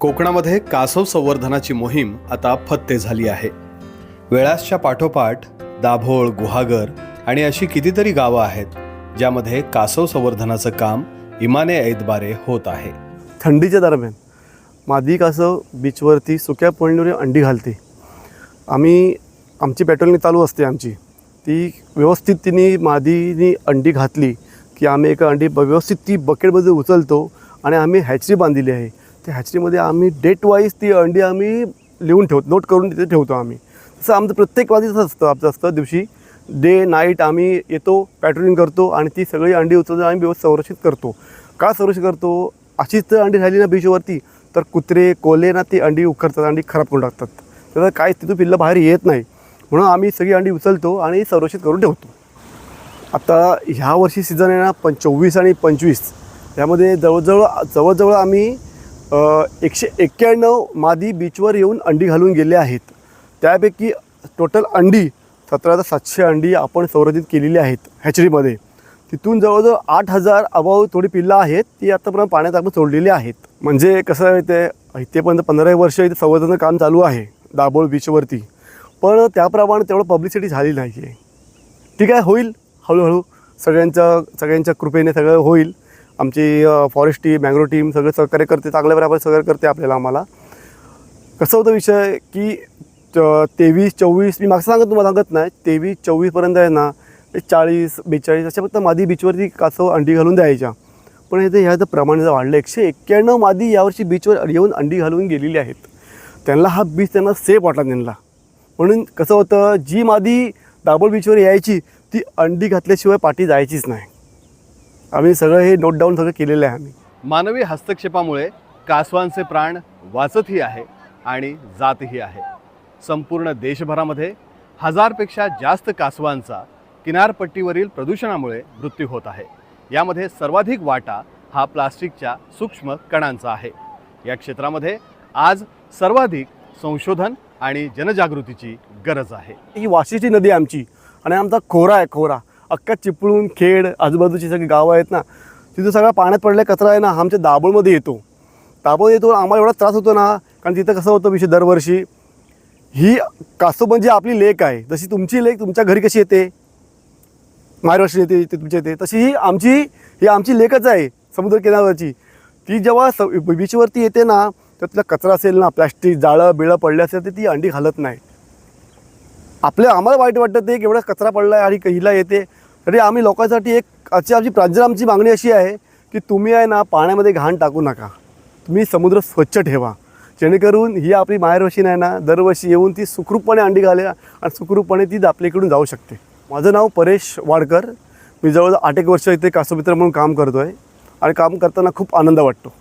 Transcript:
कोकणामध्ये कासव संवर्धनाची मोहीम आता फत्ते झाली आहे. वेळासच्या पाठोपाठ दाभोळ गुहागर आणि अशी कितीतरी गावं आहेत ज्यामध्ये कासव संवर्धनाचं काम इमाने ऐदबारे होत आहे. थंडीच्या दरम्यान मादी कासव बीचवरती सुक्या पोळणीवर अंडी घालते. आम्ही आमची पेट्रोलिंग चालू असते आमची. ती व्यवस्थित तिने मादीनी अंडी घातली की आम्ही एका अंडी ब- व्यवस्थित ती बकेटमध्ये उचलतो आणि आम्ही हॅचरी बांधलेली आहे. त्या हॅचरीमध्ये आम्ही डेट वाईज ती अंडी आम्ही लिहून ठेवतो नोट करून तिथे ठेवतो आम्ही. तसं आमचं प्रत्येक वादीचं असतं आमचं असतं दिवशी. डे नाईट आम्ही येतो पॅट्रोलिंग करतो आणि ती सगळी अंडी उचलतो आम्ही व्यवस्थित संरक्षित करतो. का संरक्षित करतो? अशीच जर अंडी राहिली ना बीचवरती तर कुत्रे कोले ना ती अंडी उखरतात अंडी खराब करून टाकतात. त्याचं काय तिथून पिल्लं बाहेर येत नाही. म्हणून आम्ही सगळी अंडी उचलतो आणि संरक्षित करून ठेवतो. आता ह्या वर्षी सीझन आहे ना पं चोवीस आणि पंचवीस. यामध्ये जवळजवळ जवळजवळ आम्ही एकशे एक्क्याण्णव मादी बीचवर येऊन अंडी घालून गेले आहेत. त्यापैकी टोटल अंडी सतरा हजार सातशे अंडी आपण संवर्धित केलेली आहेत हॅचरीमध्ये तिथून जवळजवळ आठ हजार अभाव थोडी पिल्लं आहेत ती आतापर्यंत पाण्यात आपण सोडलेली आहेत. म्हणजे कसं आहे ते इथेपर्यंत पंधरा वर्ष इथे संवर्धन काम चालू आहे दाभोळ बीचवरती पण त्याप्रमाणे तेवढं पब्लिसिटी झाली नाही आहे ठीक आहे होईल. हळूहळू सगळ्यांच्या सगळ्यांच्या कृपेने सगळं होईल. आमची फॉरेस्ट टीम मँग्रो टीम सगळं सहकार्य करते चांगल्या प्रकारे सहकार्य करते आपल्याला आम्हाला. कसं होतं विषय की तेवीस चोवीस मी मागचं सांगत तुम्हाला सांगत नाही तेवीस चोवीसपर्यंत आहे ना ते चाळीस बेचाळीस अशा फक्त मादी बीचवरती कासव अंडी घालून द्यायच्या. पण हे ते ह्याचं प्रमाण जर वाढलं एकशे एक्क्याण्णव मादी यावर्षी बीचवर येऊन अंडी घालून गेलेली आहेत. त्यांना हा बीच त्यांना सेफ वाटला त्यांना. म्हणून कसं होतं जी मादी दाबोळ बीचवर यायची ती अंडी घातल्याशिवाय पाठी जायचीच नाही. आम्ही सगळं हे नोट डाऊन सगळं केलेलं आहे आम्ही. मानवी हस्तक्षेपामुळे कासवांचे प्राण वाचतही आहे आणि जातही आहे. संपूर्ण देशभरामध्ये हजारपेक्षा जास्त कासवांचा किनारपट्टीवरील प्रदूषणामुळे मृत्यू होत आहे. यामध्ये सर्वाधिक वाटा हा प्लास्टिकच्या सूक्ष्म कणांचा आहे. या क्षेत्रामध्ये आज सर्वाधिक संशोधन आणि जनजागृतीची गरज आहे. ही वाशीची नदी आमची आणि आमचा खोरा आहे खोरा. अख्खा चिपळूण खेड आजूबाजूची सगळी गावं आहेत ना तिथं सगळा पाण्यात पडलेला कचरा आहे ना हा आमच्या दाभोळमध्ये येतो. दाभोळ येतो आम्हाला एवढा त्रास होतो ना कारण तिथं कसं होतं विषय दरवर्षी ही कासो म्हणजे आपली लेक आहे जशी तुमची लेक तुमच्या घरी कशी येते? महाराष्ट्र येते ते तुमच्या येते तशी ही आमची ही आमची लेकच आहे समुद्र ती जेव्हा स बीचवरती येते ना तर तिला कचरा असेल ना प्लॅस्टिक जाळं बिळं पडले असेल तर ती अंडी घालत नाही. आपल्या आम्हाला वाईट वाटतं ते की एवढा कचरा पडला आहे आणि हिला येते. तरी आम्ही लोकांसाठी एक आजची आमची प्रांजल आमची मागणी अशी आहे की तुम्ही आहे ना पाण्यामध्ये घाण टाकू नका. तुम्ही समुद्र स्वच्छ ठेवा. जेणेकरून ही आपली माहेरवशीन नाही ना दरवर्षी येऊन ती सुखरूपपणे अंडी घालेल आणि सुखरूपपणे ती आपल्याकडून जाऊ शकते. माझं नाव परेश वाडकर. मी जवळजवळ आठ एक वर्ष इथे कासोमित्र म्हणून काम करतो आहे आणि काम करताना खूप आनंद वाटतो.